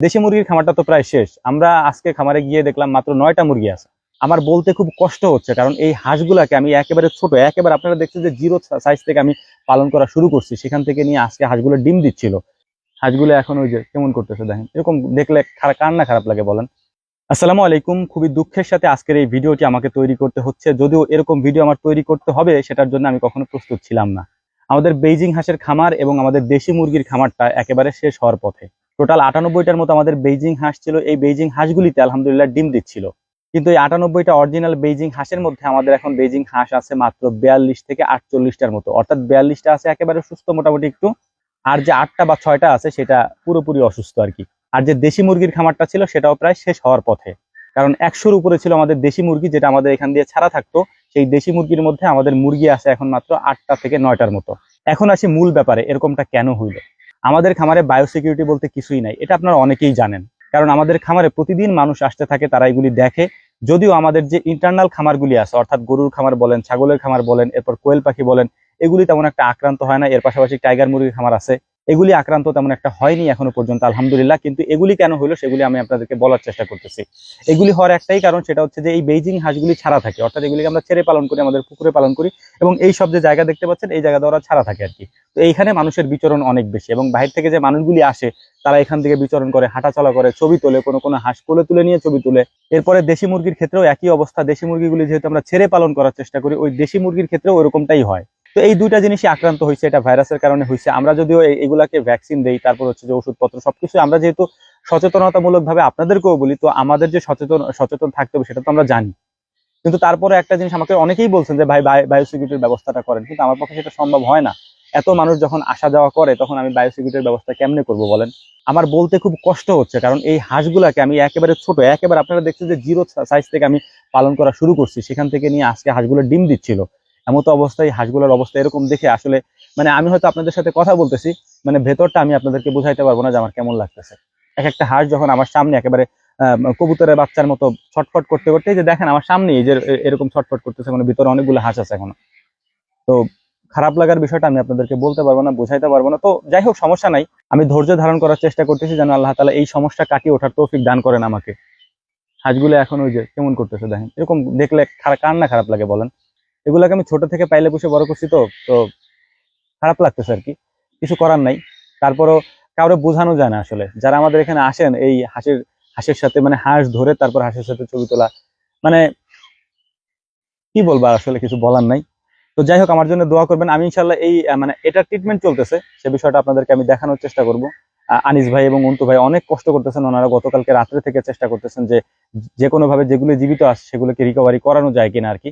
দেশি মুরগির খামারটা তো প্রায় শেষ। আমরা আজকে খামারে গিয়ে দেখলাম মাত্র নয়টা মুরগি আছে। আমার বলতে খুব কষ্ট হচ্ছে, কারণ এই হাঁসগুলাকে আমি একেবারে ছোট, একেবারে আপনারা দেখছেন যে জিরো সাইজ থেকে আমি পালন করা শুরু করছি। সেখান থেকে নিয়ে আজকে হাঁসগুলো ডিম দিচ্ছিল। হাঁসগুলো এখন ওই যে কেমন করতেছে দেখেন। এরকম দেখলে কার না খারাপ লাগে বলেন। আসসালামু আলাইকুম। খুবই দুঃখের সাথে আজকের এই ভিডিওটি আমাকে তৈরি করতে হচ্ছে। যদিও এরকম ভিডিও আমার তৈরি করতে হবে, সেটার জন্য আমি কখনো প্রস্তুত ছিলাম না। আমাদের বেইজিং হাঁসের খামার এবং আমাদের দেশি মুরগির খামারটা একেবারে শেষ হওয়ার পথে। টোটাল আটানব্বইটার মতো আমাদের বেইজিং হাঁস ছিল। এই বেইজিং হাঁসগুলিতে আলহামদুলিল্লাহ ডিম দিচ্ছিল। কিন্তু এই আটানব্বইটা অরিজিনাল বেইজিং হাঁসের মধ্যে আমাদের এখন বেইজিং হাঁস আছে মাত্র বিয়াল্লিশ থেকে আটচল্লিশটার মতো। অর্থাৎ বিয়াল্লিশটা আছে একেবারে সুস্থ মোটামুটি একটু। আর যে আটটা বা ছয়টা আছে সেটা পুরোপুরি অসুস্থ আর কি। আর যে দেশি মুরগির খামারটা ছিল সেটাও প্রায় শেষ হওয়ার পথে। কারণ একশোর উপরে ছিল আমাদের দেশি মুরগি যেটা আমাদের এখান দিয়ে ছাড়া থাকতো। সেই দেশি মুরগির মধ্যে আমাদের মুরগি আছে এখন মাত্র আটটা থেকে নয়টার মতো। এখন আসি মূল ব্যাপারে, এরকমটা কেন হইল? আমাদের খামারে বায়োসিকিউরিটি বলতে কিছুই নাই, এটা আপনারা অনেকেই জানেন। কারণ আমাদের খামারে প্রতিদিন মানুষ আসতে থাকে, তারা এগুলি দেখে। যদিও আমাদের যে ইন্টারনাল খামারগুলি আছে, অর্থাৎ গরুর খামার বলেন, ছাগলের খামার বলেন, এরপর কোয়েল পাখি বলেন, এগুলি তেমন একটা আক্রান্ত হয় না। এর পাশাপাশি টাইগার মুরগির খামার আছে। এগুলি আক্রান্ত তেমন একটা হয়নি এখনও পর্যন্ত, আলহামদুলিল্লাহ। কিন্তু এগুলি কেন হলো সেগুলি আমি আপনাদেরকে বলার চেষ্টা করতেছি। এগুলি হওয়ার একটাই কারণ, সেটা হচ্ছে যে এই বেইজিং হাঁসগুলি ছাড়া থাকে। অর্থাৎ এগুলিকে আমরা ছেড়ে পালন করি, আমাদের পুকুরে পালন করি এবং এই সব যে জায়গা দেখতে পাচ্ছেন, এই জায়গা ওরা ছাড়া থাকে আর কি। তো এইখানে মানুষের বিচরণ অনেক বেশি এবং বাইরে থেকে যে মানুষগুলি আসে, তারা এখান থেকে বিচরণ করে, হাঁটাচলা করে, ছবি তোলে, কোনো কোনো হাঁস কোলে তুলে নিয়ে ছবি তুলে। এরপরে দেশি মুরগির ক্ষেত্রেও একই অবস্থা। দেশি মুরগিগুলি যেহেতু আমরা ছেড়ে পালন করার চেষ্টা করি, ওই দেশি মুরগির ক্ষেত্রেও ওরকমটাই হয়। তো এই দুইটা জিনিসই আক্রান্ত হয়েছে, এটা ভাইরাসের কারণে হয়েছে। আমরা যদিও এগুলাকে ভ্যাকসিন দেই, তারপর হচ্ছে যে ওষুধপত্র, সবকিছু আমরা যেহেতু সচেতনতামূলক ভাবে আপনাদেরকেও বলি, তো আমাদের যে সচেতন সচেতন থাকতে হবে সেটা তো আমরা জানি। কিন্তু তারপরে একটা জিনিস আমাকে অনেকেই বলছেন যে, ভাই বায়োসিকিউরিটির ব্যবস্থাটা করেন। কিন্তু আমার পক্ষে সেটা সম্ভব হয় না। এত মানুষ যখন আসা যাওয়া করে, তখন আমি বায়োসিকিউরিটির ব্যবস্থা কেমনে করব বলেন? আমার বলতে খুব কষ্ট হচ্ছে, কারণ এই হাঁসগুলাকে আমি একেবারে ছোট, একেবারে আপনারা দেখছেন যে জিরো সাইজ থেকে আমি পালন করা শুরু করছি। সেখান থেকে নিয়ে আজকে হাঁসগুলো ডিম দিচ্ছিল। এমতো অবস্থায়, হাঁসগুলোর অবস্থা এরকম দেখে আসলে মানে আমি হয়তো আপনাদের সাথে কথা বলতেছি মানে ভেতরটা আমি আপনাদেরকে বুঝাইতে পারব না যে আমার কেমন লাগতেছে। এক একটা হাঁস যখন আমার সামনে একেবারে কবুতরের বাচ্চার মতো ছটফট করতে করতে যে দেখেন আমার সামনে এই যে এরকম ছটফট করতেছে মানে ভিতরে অনেকগুলো হাঁস আছে এখন। তো খারাপ লাগার বিষয়টা আমি আপনাদেরকে বলতে পারব না, বোঝাইতে পারব না। তো যাই হোক, সমস্যা নাই। আমি ধৈর্য ধারণ করার চেষ্টা করতেছি যেন আল্লাহ তালা এই সমস্যা কাটিয়ে ওঠার তৌফিক দান করেন আমাকে। হাঁসগুলো এখন ওই যে কেমন করতেছে দেখেন। এরকম দেখলে কার না খারাপ লাগে বলেন? এগুলাকে আমি ছোট থেকে পাইলে পুষে বড় করছি তো তো খারাপ লাগতেছে আর কি। কিছু করার নাই। তারপরও কাউরে বোঝানো যায় না আসলে। যারা আমাদের এখানে আসেন, এই হাঁসের হাঁসের সাথে মানে হাঁস ধরে তারপর হাঁসের সাথে ছবি তোলা মানে কি বলব আসলে কিছু বলার নাই। তো যাই হোক, আমার জন্য দোয়া করবেন। আমি ইনশাল্লাহ এই মানে এটা ট্রিটমেন্ট চলতেছে। সে বিষয়টা আপনাদেরকে আমি দেখানোর চেষ্টা করব। আনিস ভাই এবং অন্তু ভাই অনেক কষ্ট করতেছেন। ওনারা গতকালকে রাত্রে থেকে চেষ্টা করতেছেন যে যে কোনো ভাবে যেগুলো জীবিত আছে, সেগুলোকে রিকভারি করানো যায় কিনা আর কি।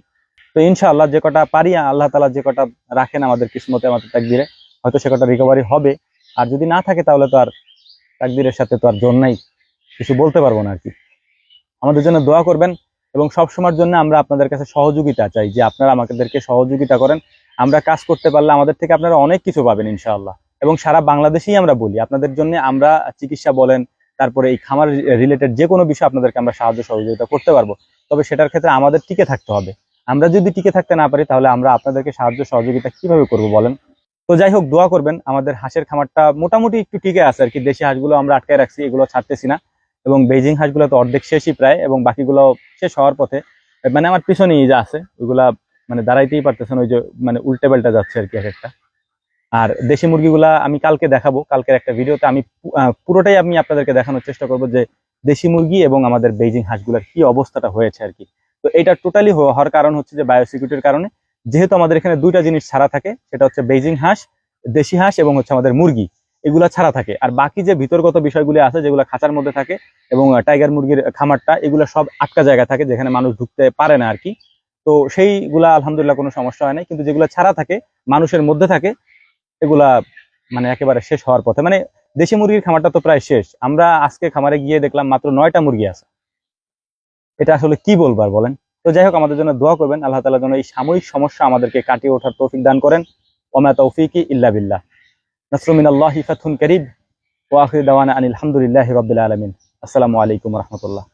তো ইনশাআল্লাহ যে কটা পারি, আল্লাহ তালা যে কটা রাখেন আমাদের কিসমতে, আমাদের তাকদিরে, হয়তো সে কটা রিকভারি হবে। আর যদি না থাকে তাহলে তো আর তাকদিরের সাথে তো আর জোর নাই। কিছু বলতে পারব না আর কি। আমাদের জন্য দোয়া করবেন এবং সব সময়ের জন্য আমরা আপনাদের কাছে সহযোগিতা চাই যে আপনারা আমাদেরকে সহযোগিতা করেন। আমরা কাজ করতে পারলে আমাদের থেকে আপনারা অনেক কিছু পাবেন ইনশাআল্লাহ। এবং সারা বাংলাদেশেই আমরা বলি, আপনাদের জন্য আমরা চিকিৎসা বলেন, তারপরে এই খামার রিলেটেড যে কোনো বিষয় আপনাদেরকে আমরা সাহায্য সহযোগিতা করতে পারব। তবে সেটার ক্ষেত্রে আমাদের টিকে থাকতে হবে। আমরা যদি টিকে থাকতে না পারি, তাহলে আমরা আপনাদেরকে সাহায্য সহযোগিতা কীভাবে করব বলেন? তো যাই হোক, দোয়া করবেন, আমাদের হাঁসের খামারটা মোটামুটি একটু টিকে আছে আর কি। দেশি হাঁসগুলো আমরা আটকায় রাখছি, এগুলো ছাড়তেছি না। এবং বেজিং হাঁসগুলো তো অর্ধেক শেষই প্রায়, এবং বাকিগুলো শেষ হওয়ার পথে মানে আমার পিছনেই যা আছে, ওইগুলা মানে দাঁড়াইতেই পারতেছেন ওই যে মানে উল্টে পাল্টা যাচ্ছে আর কি এক একটা। আর দেশি মুরগিগুলা আমি কালকে দেখাবো, কালকের একটা ভিডিওতে আমি পুরোটাই আমি আপনাদেরকে দেখানোর চেষ্টা করব যে দেশি মুরগি এবং আমাদের বেজিং হাঁসগুলোর কি অবস্থাটা হয়েছে আর কি। তো এটা টোটালি হওয়ার কারণ হচ্ছে যে বায়োসিকিউরিটির কারণে। যেহেতু আমাদের এখানে দুইটা জিনিস ছাড়া থাকে, সেটা হচ্ছে বেজিং হাঁস, দেশি হাঁস এবং হচ্ছে আমাদের মুরগি, এগুলা ছাড়া থাকে। আর বাকি যে ভিতরগত বিষয়গুলি আছে, যেগুলো খাঁচার মধ্যে থাকে এবং টাইগার মুরগির খামারটা, এগুলো সব আটকা জায়গা থাকে, যেখানে মানুষ ঢুকতে পারে না আর কি তো সেইগুলা আলহামদুলিল্লাহ কোনো সমস্যা হয় না কিন্তু যেগুলো ছাড়া থাকে, মানুষের মধ্যে থাকে, এগুলা মানে একেবারে শেষ হওয়ার পথে। মানে দেশি মুরগির খামারটা তো প্রায় শেষ। আমরা আজকে খামারে গিয়ে দেখলাম মাত্র নয়টা মুরগি আছে। এটা আসলে কি বলবার বলেন? তো যাই হোক, আমাদের জন্য দোয়া করবেন। আল্লাহ তালা যেন এই সাময়িক সমস্যা আমাদেরকে কাটিয়ে ওঠার তৌফিক দান করেন। ওমা তৌফিকি ইল্লা বিল্লাহ। নসরুমিন আল্লাহ ফাথুন করিব ওয়াহিদ আনিল আলহামদুলিল্লাহ রবিল আলমিন। আসসালামু আলাইকুম রহমতুল্লাহ।